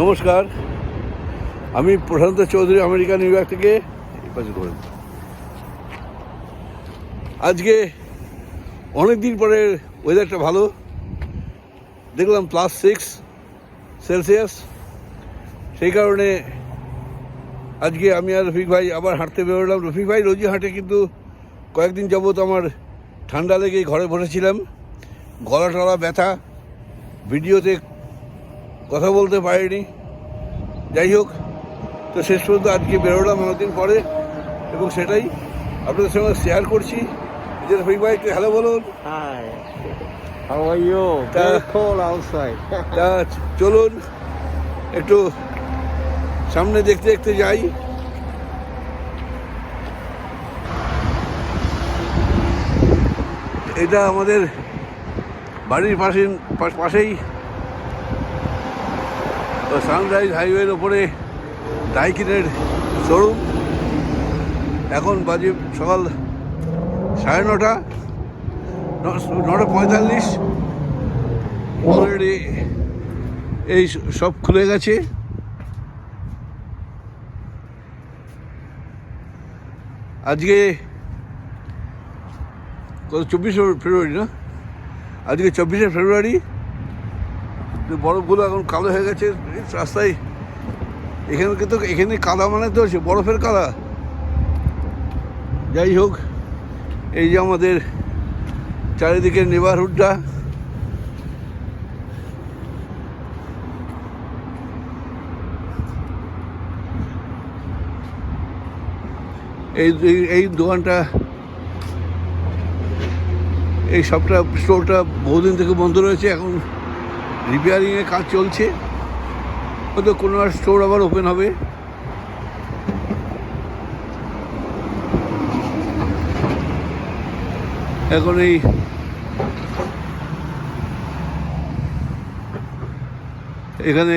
নমস্কার। আমি Prashant Chowdhury, America, New York থেকে। আজকে অনেক দিন পরে ওয়েদারটা ভালো। দেখলাম প্লাস সিক্স সেলসিয়াস সেই কারণে আজকে আমি আর রফিক ভাই আবার হাঁটতে বেরোলাম। রফিক ভাই রোজই হাঁটে, কিন্তু কয়েকদিন যাবত আমার ঠান্ডা লেগে ঘরে বসেছিলাম। গলা টলা ব্যথা, ভিডিওতে কথা বলতে পারিনি। যাই হোক তো শেষ পর্যন্ত আজকে বেরোলাম অনেকদিন পরে এবং সেটাই আপনাদের সঙ্গে শেয়ার করছি। ভাই একটু হ্যালো বলুন। তা চলুন একটু সামনে দেখতে দেখতে যাই। এটা আমাদের বাড়ির পাশে পাশ- সানরাইজ হাইওয়ের ওপরে ডাইকিনের শোরুম এখন বাজে সকাল সাড়ে নটা নটা পঁয়তাল্লিশ। অলরেডি এই সব খুলে গেছে। আজকে কত চব্বিশে ফেব্রুয়ারি না? আজকে চব্বিশে ফেব্রুয়ারি। বরফগুলো এখন কালো হয়ে গেছে রাস্তায়। এখানে কিন্তু, এখানে কাদা মানে তো হচ্ছে বরফের কাদা। যাই হোক, এই যে আমাদের চারিদিকে নেবারহুডটা এই- এই দোকানটা, এই সবটা স্টোরটা বহুদিন থেকে বন্ধ রয়েছে, এখন রিপেয়ারিংয়ের কাজ চলছে। হয়তো কোনো আর স্টোর আবার ওপেন হবে। এখন এই এখানে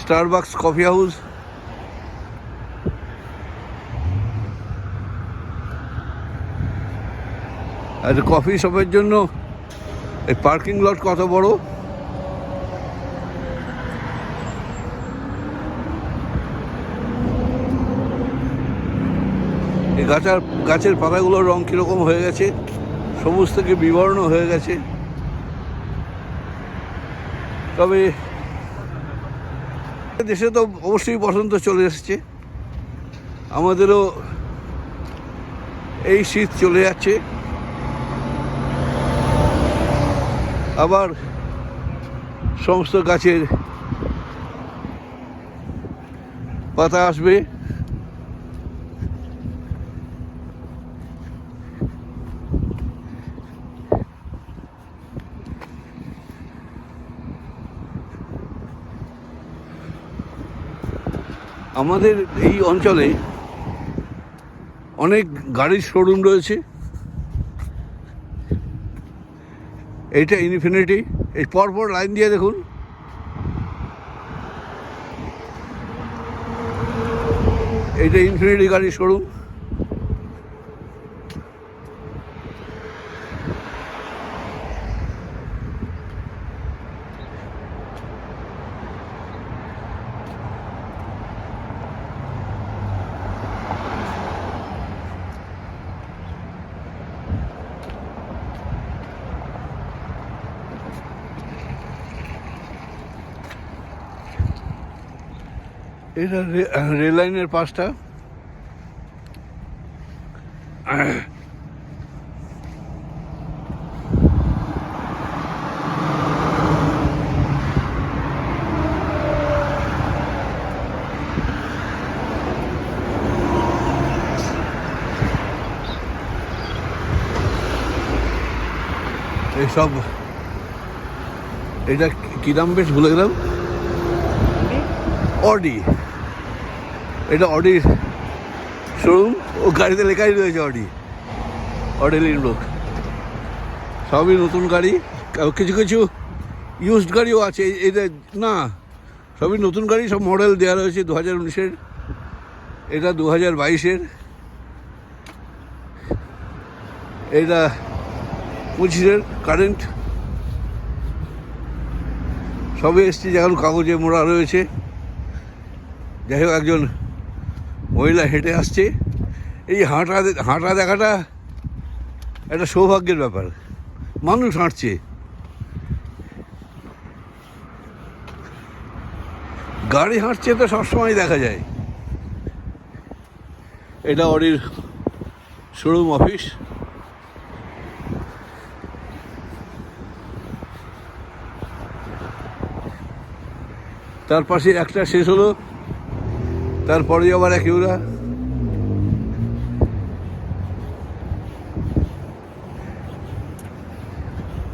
স্টারবাক্স কফি হাউস আর কফি শপের জন্য এই পার্কিং লট কত বড়? গাছার, গাছের পাতাগুলোর রং কীরকম হয়ে গেছে সবুজ থেকে বিবর্ণ হয়ে গেছে। তবে দেশে তো অবশ্যই বসন্ত চলে এসেছে। আমাদেরও এই শীত চলে যাচ্ছে। আবার সমস্ত গাছের পাতা আসবে। আমাদের এই অঞ্চলে অনেক গাড়ির শোরুম রয়েছে। এইটা ইনফিনিটি এই পরপর লাইন দিয়ে দেখুন। এটা ইনফিনিটি গাড়ির শোরুম এটা রেল লাইনের পাশটা। এইসব এটা কি নাম বেশ ভুলে গেলাম? অডি। এটা অডির শোরুম ও গাড়িতে লেখাই রয়েছে অডি। অডি লিনব্রোক সবই নতুন গাড়ি। কিছু কিছু ইউজড গাড়িও আছে। এটা না, সবই নতুন গাড়ি, সব মডেল দেওয়া রয়েছে দু হাজার উনিশের। এটা দু হাজার বাইশের। এটা পঁচিশের কারেন্ট সবে এসছি যেমন কাগজে মোড়া রয়েছে। যাই হোক, একজন মহিলা হেঁটে আসছে। এই হাঁটা হাঁটা দেখাটা একটা সৌভাগ্যের ব্যাপার। মানুষ হাঁটছে। গাড়ি হাঁটছে তো সবসময় দেখা যায়। এটা অডির শোরুম অফিস। তার পাশে একটা শেষ হলো। তারপরে আবার একেওরা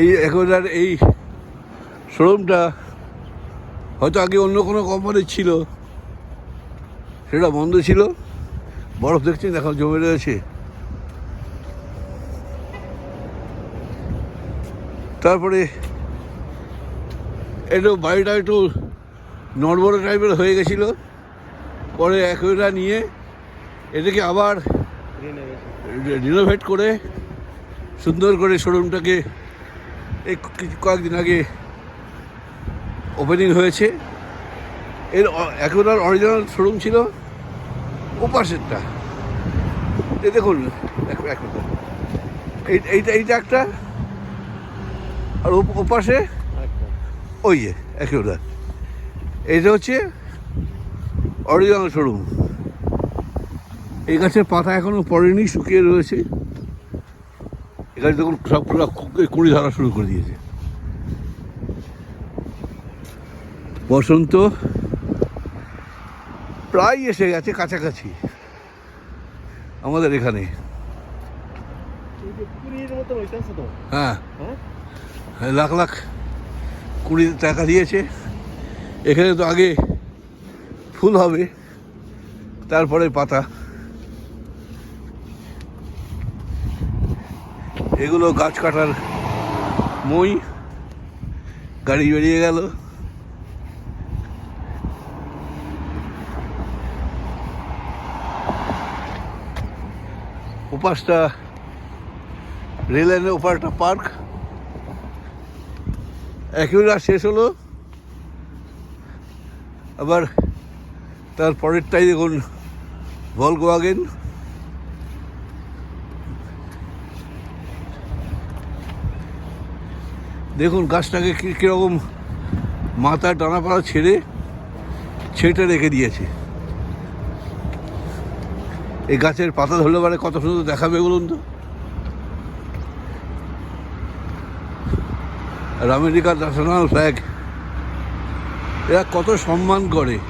এই একেওরার এই শোরুমটা হয়তো আগে অন্য কোনো কোম্পানির ছিল, সেটা বন্ধ ছিল। বরফ দেখছেন, এখন জমে রয়েছে। তারপরে একটু বাড়িটা একটু নড়বড় টাইপের হয়ে গেছিল। পরে একইটা নিয়ে এটাকে আবার রিনোভেট করে সুন্দর করে শোরুমটাকে এই কিছু কয়েকদিন আগে ওপেনিং হয়েছে। এর একেবারে অরিজিনাল শোরুম ছিল ওপাশেরটা। এই দেখুন এইটা এইটা একটা আর ওপাশে ওই একেবারে এইটা হচ্ছে অরিজিনাল শোরুম এই গাছের পাতা এখনও পড়েনি শুকিয়ে রয়েছে। এই গাছ দেখুন সব কুড়ি ধরা শুরু করে দিয়েছে। বসন্ত প্রায় এসে গেছে কাছাকাছি আমাদের এখানে। তো? হ্যাঁ? হ্যাঁ লাখ লাখ কুড়ি টাকা দিয়েছে। এখানে তো আগে ফুল হবে। তারপরে পাতা। এগুলো গাছ কাটার মই। গাড়ি বেরিয়ে গেল। উপাসটা রেল লাইনের ওপার একটা পার্ক। একেবারে শেষ হলো। আবার তার পরেরটাই দেখুন ভলগোয়াগেন দেখুন গাছটাকে কি কীরকম মাথা টানাপাড়া ছেড়ে ছেটে রেখে দিয়েছে। এই গাছের পাতা ধরলে পারে কত সুন্দর দেখাবে বলুন তো। আর আমেরিকার ন্যাশনাল ফ্ল্যাগ এরা কত সম্মান করে রে-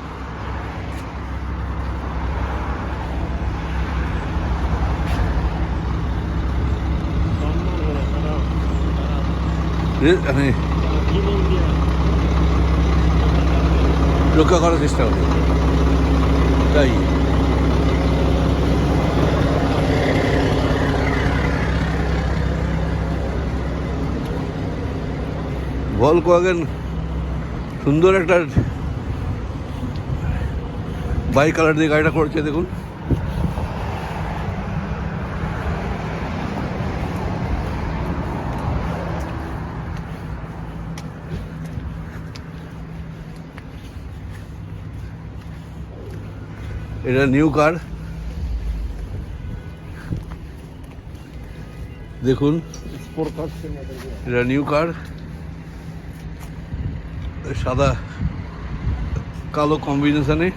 রক্ষা করার চেষ্টা করে। তাই। বল ভলকোয়াগেন সুন্দর একটা বাইক কালার দিয়ে গাড়িটা করছে, দেখুন। এটা নিউ কার। দেখুন, এটা নিউ কার। সাদা, কালো কম্বিনেশনে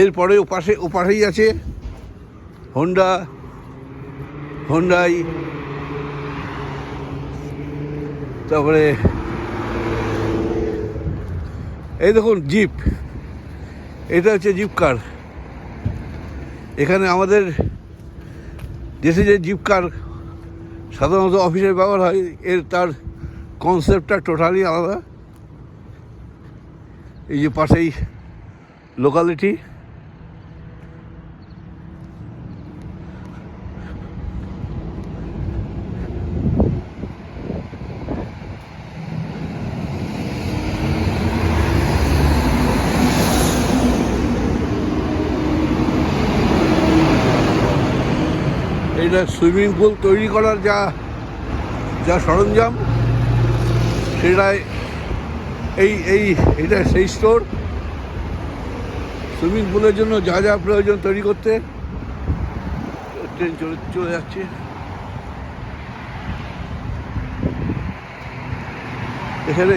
এরপরে ওপাশে, ওপাশেই আছে হোন্ডা হোন্ডাই তারপরে এই দেখুন জিপ এটা হচ্ছে জিপ কার এখানে আমাদের দেশে যে জিপ কার সাধারণত অফিসে ব্যবহার হয়, এর তার কনসেপ্টটা টোটালি আলাদা। এই যে পাশেই লোকালিটি এটা সুইমিং পুল তৈরি করার যা যা সরঞ্জাম, সেটাই এই এই, এটা সেই স্টোর। সুইমিং পুলের জন্য যা যা প্রয়োজন তৈরি করতে, ট্রেন চলে চলে যাচ্ছে। এখানে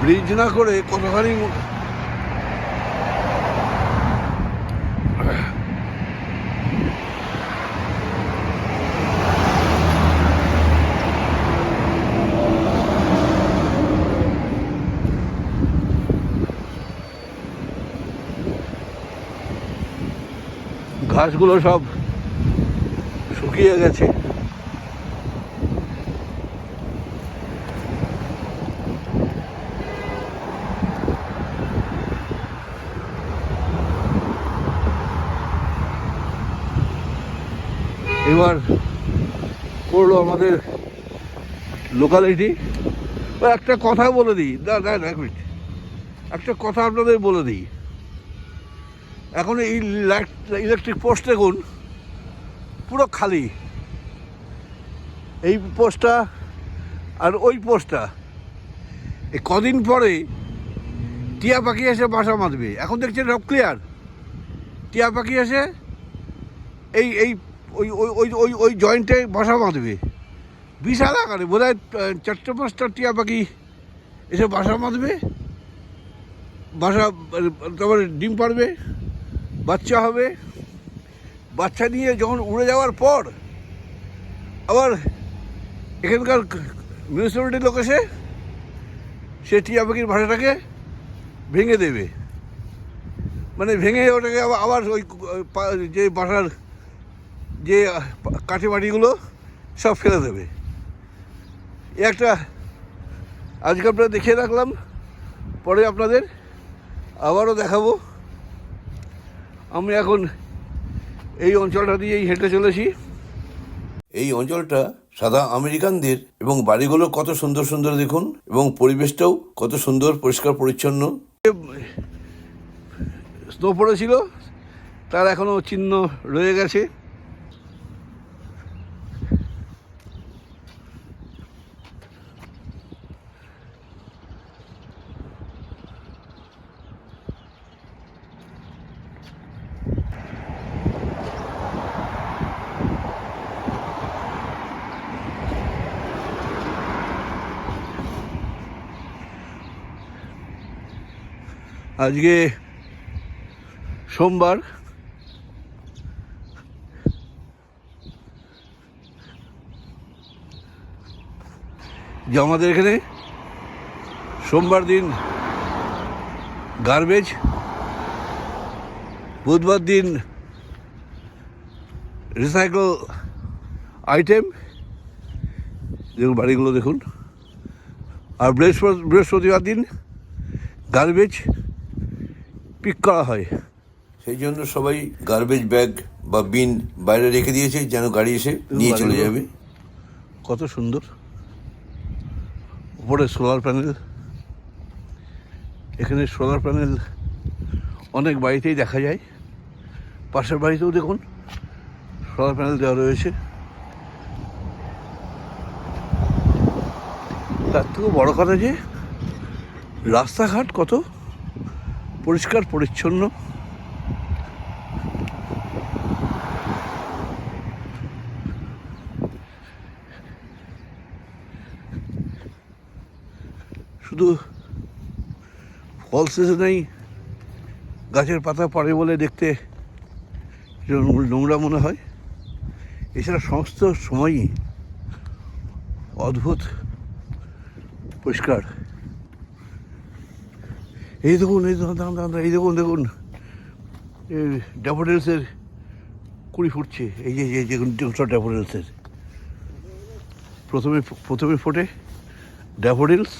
ব্রিজ না করে কতখানি ঘাসগুলো সব শুকিয়ে গেছে। এবার পড়ল আমাদের লোকালিটি একটা কথা বলে দিই। না না না, এক মিনিট একটা কথা আপনাদের বলে দিই। এখন এই লাইট ইলেকট্রিক পোস্ট দেখুন, পুরো খালি। এই পোস্টটা আর ওই পোস্টটা এই কদিন পরে টিয়া পাখি এসে বাসা বাঁধবে। এখন দেখছেন সব ক্লিয়ার টিয়া পাখি এসে এই এই, ওই ওই ওই ওই ওই জয়েন্টে বাসা বাঁধবে। বিশাল আকারে বোধ হয় চারটে, পাঁচটা টিয়া পাখি এসে বাসা বাঁধবে। বাসা, তারপরে ডিম পারবে বাচ্চা হবে। বাচ্চা নিয়ে যখন উড়ে যাওয়ার পর, আবার এখানকার মিউনিসিপ্যালিটির লোক এসে সে টিয়া পাখির ভাষাটাকে ভেঙে দেবে। মানে ভেঙে ওটাকে আবার ওই যে বাসার যে কাঠি মাটিগুলো সব ফেলে দেবে। একটা আজকে আপনারা দেখিয়ে রাখলাম, পরে আপনাদের আবারও দেখাবো। আমি এখন এই অঞ্চলটা দিয়েই হেঁটে চলেছি। এই অঞ্চলটা সাদা আমেরিকানদের এবং বাড়িগুলো কত সুন্দর সুন্দর দেখুন এবং পরিবেশটাও কত সুন্দর পরিষ্কার পরিচ্ছন্ন। স্নো পড়েছিল তার এখনও চিহ্ন রয়ে গেছে। আজকে সোমবার। যে আমাদের এখানে সোমবার দিন গার্বেজ বুধবার দিন রিসাইকেল আইটেম দেখুন বাড়িগুলো দেখুন। আর বৃহস্পতি বৃহস্পতিবার দিন গার্বেজ পিক করা হয়। সেই জন্য সবাই গার্বেজ ব্যাগ বা বিন বাইরে রেখে দিয়েছে যেন গাড়ি এসে নিয়ে চলে যাবে। কত সুন্দর। উপরে সোলার প্যানেল এখানে সোলার প্যানেল অনেক বাড়িতেই দেখা যায়। পাশের বাড়িতেও দেখুন সোলার প্যানেল দেওয়া রয়েছে। তার থেকেও বড় কথা যে রাস্তাঘাট কত পরিষ্কার, পরিচ্ছন্ন। শুধু ফল সিজনেই গাছের পাতা পড়ে বলে দেখতে নোংরা মনে হয়। এছাড়া সমস্ত সময়ই অদ্ভুত, পরিষ্কার। এই দেখুন এই দেখুন দাঁড়ান, দাঁড়ান, এই দেখুন দেখুন। ড্যাফোডিলসের কুড়ি ফুটছে। এই যে এই দেখুন ড্যাফোডিলসের প্রথমে প্রথমে ফোটে ড্যাফোডিলস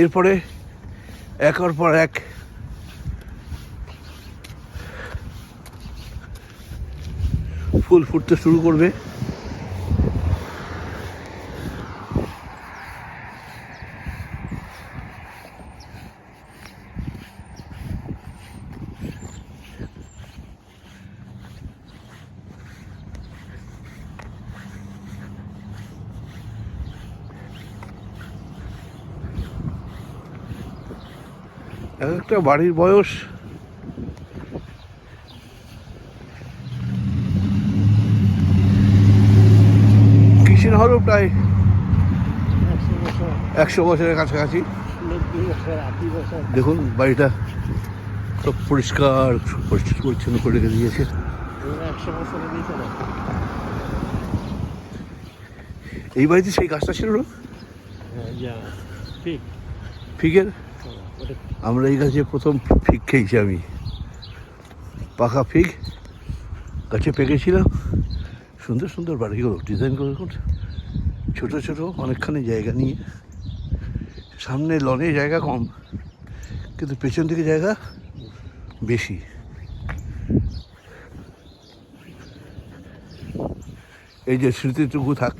এরপরে একের পর এক ফুল ফুটতে শুরু করবে। এক একটা বাড়ির বয়স। কিচেন হলও প্রায়? একশো বছর একশো বছরের কাছাকাছি। দেখুন বাড়িটা সব পরিষ্কার পরিষ্কার পরিচ্ছন্ন করে রেখে দিয়েছে। এই বাড়িতে সেই গাছটা ছিল না? আমরা এই গাছে প্রথম ফিগ খেয়েছি আমি। পাকা ফিগ। গাছে পেকেছিলাম। সুন্দর সুন্দর বাড়িগুলো ডিজাইন করে ছোটো ছোটো, অনেকখানি জায়গা নিয়ে। সামনে লনে জায়গা কম, কিন্তু পেছন দিকে জায়গা বেশি। এই যে স্মৃতিটুকু থাক।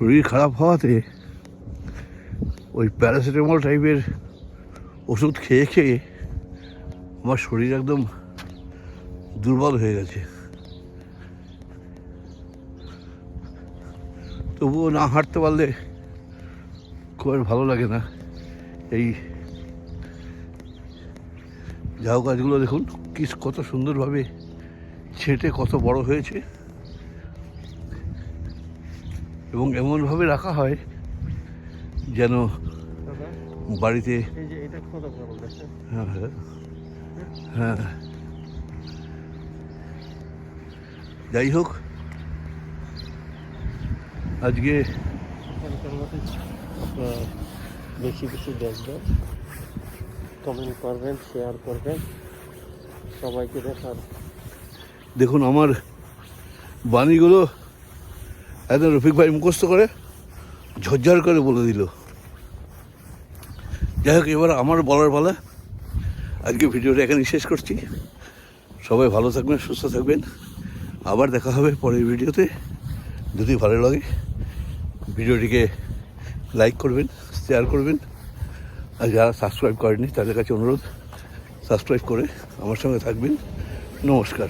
শরীর খারাপ হওয়াতে ওই প্যারাসিটামল টাইপের ওষুধ খেয়ে খেয়ে আমার শরীর একদম দুর্বল হয়ে গেছে। তবুও না হাঁটতে পারলে খুব ভালো লাগে না। এই ঝাউ গাছগুলো দেখুন, কি কত সুন্দরভাবে ছেটে কত বড় হয়েছে। এবং এমনভাবে রাখা হয় যেন বাড়িতে হ্যাঁ হ্যাঁ। হ্যাঁ। যাই হোক আজকে বেশি বেশি দেখবেন কমেন্ট করবেন শেয়ার করবেন সবাইকে দেখার। দেখুন আমার বাণীগুলো একদম রফিক ভাই মুখস্থ করে ঝরঝর করে বলে দিল। যাই হোক, এবার আমার বলার পালা। আজকে ভিডিওটা এখানে শেষ করছি। সবাই ভালো থাকবেন, সুস্থ থাকবেন। আবার দেখা হবে পরের ভিডিওতে। যদি ভালো লাগে, ভিডিওটিকে লাইক করবেন, শেয়ার করবেন। আর যারা সাবস্ক্রাইব করেনি তাদের কাছে অনুরোধ, সাবস্ক্রাইব করে আমার সঙ্গে থাকবেন। নমস্কার।